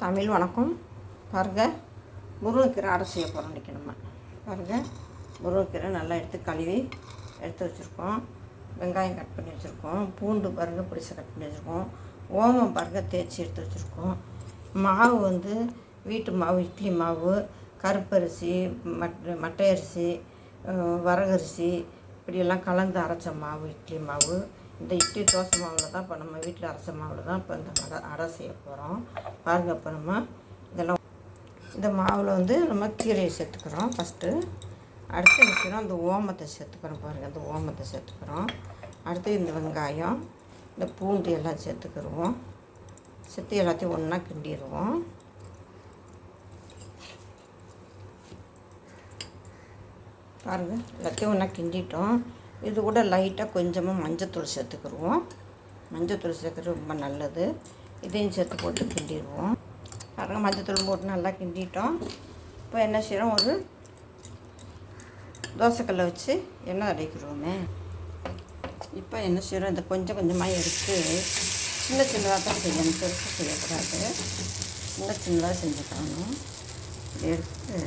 தமிழ் வணக்கம். பாருங்கள் முருங்கைக்கீரை அரை செய்ய போகிறோம் இன்றைக்கி நம்ம. பாருங்கள் முருங்கைக்கீரை நல்லா எடுத்து கழுவி எடுத்து வச்சுருக்கோம். வெங்காயம் கட் பண்ணி வச்சுருக்கோம். பூண்டு பாருங்கள் பிடிச்ச கட் பண்ணி வச்சுருக்கோம். ஓமம் பாருங்கள் தேய்ச்சி எடுத்து வச்சுருக்கோம். மாவு வந்து வீட்டு மாவு இட்லி மாவு கருப்பரிசி மட் மட்டை அரிசி வரகரிசி இப்படியெல்லாம் கலந்து அரைச்ச மாவு இட்லி மாவு இந்த இட்லி தோசை மாவில் தான் இப்போ நம்ம வீட்டில் அரைச்ச மாவில் தான் இப்போ இந்த அடை அடை செய்ய போகிறோம் பாருங்கள் இப்போ நம்ம இதெல்லாம் இந்த மாவில் வந்து நம்ம கீரையை சேர்த்துக்கிறோம் ஃபஸ்ட்டு அடுத்து என்ன அந்த ஓமத்தை சேர்த்துக்கிறோம் பாருங்கள் அந்த ஓமத்தை சேர்த்துக்கிறோம். அடுத்து இந்த வெங்காயம் இந்த பூண்டு எல்லாம் சேர்த்துக்கிடுவோம் சேர்த்து எல்லாத்தையும் ஒன்றா கிண்டிடுவோம். பாருங்கள் எல்லாத்தையும் ஒன்றா கிண்டிட்டோம். இது கூட லைட்டாக கொஞ்சமாக மஞ்சத்தூள் சேர்த்துக்கிடுவோம் மஞ்சத்தூள் சேர்க்குறது ரொம்ப நல்லது. இதையும் சேர்த்து போட்டு கிண்டிடுவோம். பாருங்கள் மஞ்சத்தூள் போட்டு நல்லா கிண்டிட்டோம். இப்போ என்ன செய்கிறோம் ஒரு தோசைக்கல்லை வச்சு எண்ணெய் அடைக்கிறோமே இப்போ என்ன செய்கிறோம் இதை கொஞ்சம் கொஞ்சமாக எடுத்து சின்ன சின்னதாக தான் செய்யணும். பெருசாக செய்யக்கூடாது. சின்ன சின்னதாக செஞ்சுக்கணும் எடுத்து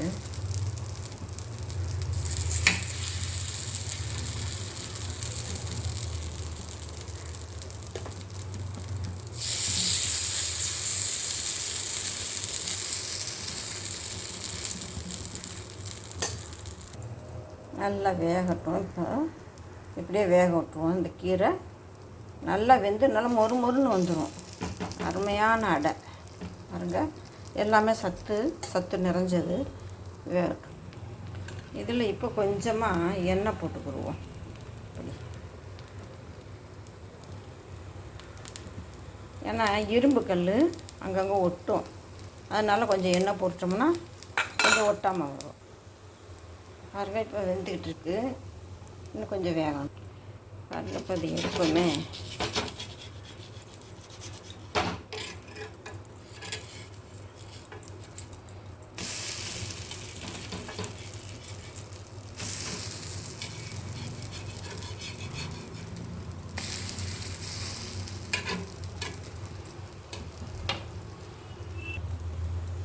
நல்லா வேகட்டும் இப்போ. இப்படியே வேக விட்டுருவோம் இந்த கீரை நல்லா வெந்து நல்லா மொறு மொறுன்னு வந்துடும் அருமையான அடை. பாருங்க. எல்லாமே சத்து சத்து நிறைஞ்சது. வேகட்டும் இதில் இப்போ கொஞ்சமாக எண்ணெய் போட்டுக்கிடுவோம். இப்படி. ஏன்னா இரும்பு கல் அங்கங்கே ஒட்டும். அதனால் கொஞ்சம் எண்ணெய் போட்டோம்னா கொஞ்சம் ஒட்டாமல் வரும். பாருங்க இப்போ வெந்துக்கிட்டு இருக்கு இன்னும் கொஞ்சம் வேகணும். பாருங்க இப்போ அது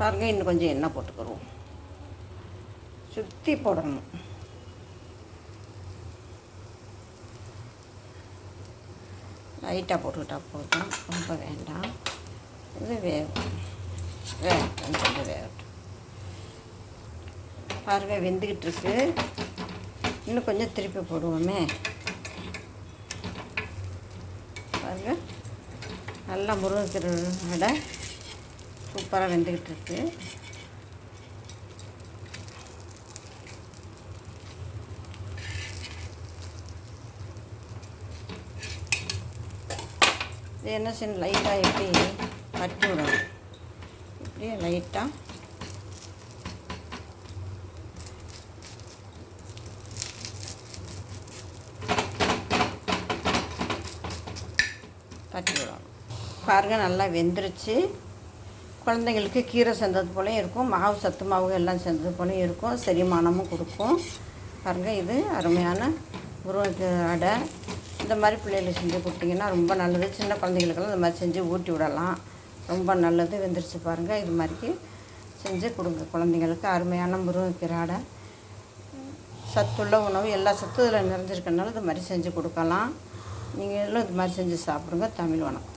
பாருங்க இன்னும் கொஞ்சம் எண்ணெய் போட்டுக்கிறோம். சுற்றி போடணும். லைட்டாக போட்டுக்கிட்டா போதும். ரொம்ப வேண்டாம். இது வேகும். வேகட்டும் கொஞ்சம் வேகட்டும். பாருங்க வெந்துக்கிட்டு இருக்கு. இன்னும் கொஞ்சம் திருப்பி போடுவோமே. பாருங்க. நல்லா முருங்கைக்கீரை அடை சூப்பராக வெந்துக்கிட்டு இருக்குது இது என்ன செய்யணும் லைட்டாக எப்படி தட்டி விடணும்? இப்படியே லைட்டாக தட்டி விடணும். பாருங்கள் நல்லா வெந்துருச்சு. குழந்தைங்களுக்கு கீரை செஞ்சது போலேயும் இருக்கும். மாவு சத்து மாவு எல்லாம் செஞ்சது போலேயும் இருக்கும். செரிமானமும் கொடுக்கும். பாருங்கள் இது அருமையான முருங்கை அடை. இந்த மாதிரி பிள்ளைகளுக்கு செஞ்சு கொடுத்தீங்கன்னா ரொம்ப நல்லது. சின்ன குழந்தைங்களுக்கெல்லாம் இந்த மாதிரி செஞ்சு ஊட்டி விடலாம். ரொம்ப நல்லது. வெந்துருச்சு பாருங்கள் இது மாதிரி செஞ்சு கொடுங்க. குழந்தைங்களுக்கு அருமையான முருங்கைக்கீரை அடை சத்துள்ள உணவு எல்லா சத்து இதில் நிறைஞ்சிருக்கனால இது மாதிரி செஞ்சு கொடுக்கலாம். நீங்களும் இது மாதிரி செஞ்சு சாப்பிடுங்க. தமிழ் வணக்கம்.